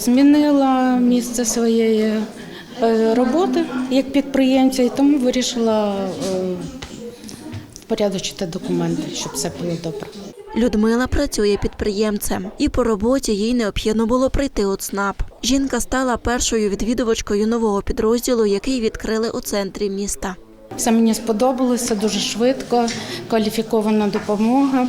Змінила місце своєї е, роботи як підприємця, і тому вирішила е, впорядочити документи, щоб все було добре. Людмила працює підприємцем, і по роботі їй необхідно було прийти у ЦНАП. Жінка стала першою відвідувачкою нового підрозділу, який відкрили у центрі міста. Все мені сподобалося дуже швидко, кваліфікована допомога.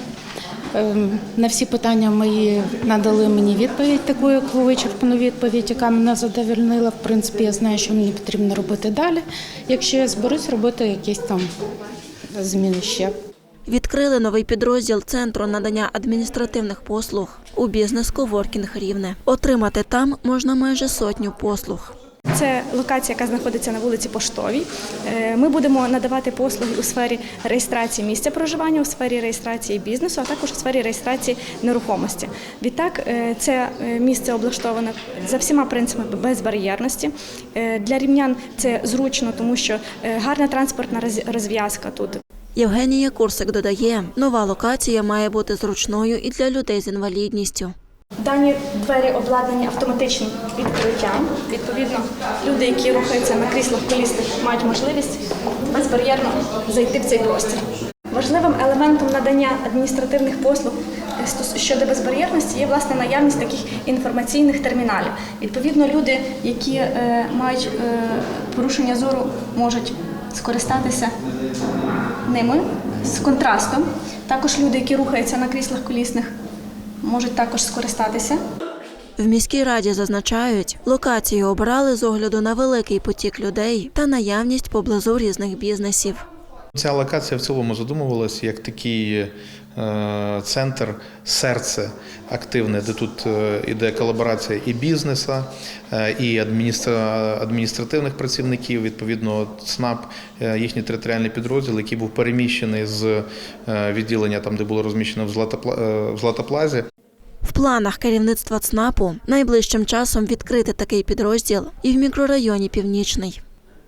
Ем, На всі питання мої надали мені відповідь, таку яку вичерпану відповідь, яка мене задовольнила. В принципі, я знаю, що мені потрібно робити далі, якщо я зберусь робити якісь там зміни ще. Відкрили новий підрозділ центру надання адміністративних послуг у бізнес Коворкінг Рівне. Отримати там можна майже сотню послуг. Це локація, яка знаходиться на вулиці Поштовій. Е, Ми будемо надавати послуги у сфері реєстрації місця проживання, у сфері реєстрації бізнесу, а також у сфері реєстрації нерухомості. Відтак, е, це е, місце облаштоване за всіма принципами безбар'єрності. Для рівнян це зручно, тому що гарна транспортна розв'язка тут. Євгенія Курсик додає, нова локація має бути зручною і для людей з інвалідністю. Дані двері обладнані автоматичним відкриттям. Відповідно, люди, які рухаються на кріслах колісних, мають можливість безбар'єрно зайти в цей простір. Важливим елементом надання адміністративних послуг щодо безбар'єрності є власне наявність таких інформаційних терміналів. Відповідно, люди, які е, мають е, порушення зору, можуть скористатися ними з контрастом. Також люди, які рухаються на кріслах колісних, можуть також скористатися. В міській раді зазначають, локацію обрали з огляду на великий потік людей та наявність поблизу різних бізнесів. Ця локація в цілому задумувалась як такий е, центр, серце активне, де тут е, іде колаборація і бізнесу, е, і адміністра- адміністративних працівників. Відповідно, ЦНАП, їхній територіальний підрозділ, який був переміщений з відділення, там де було розміщено в Златоплазі, В планах керівництва ЦНАПу найближчим часом відкрити такий підрозділ і в мікрорайоні Північний.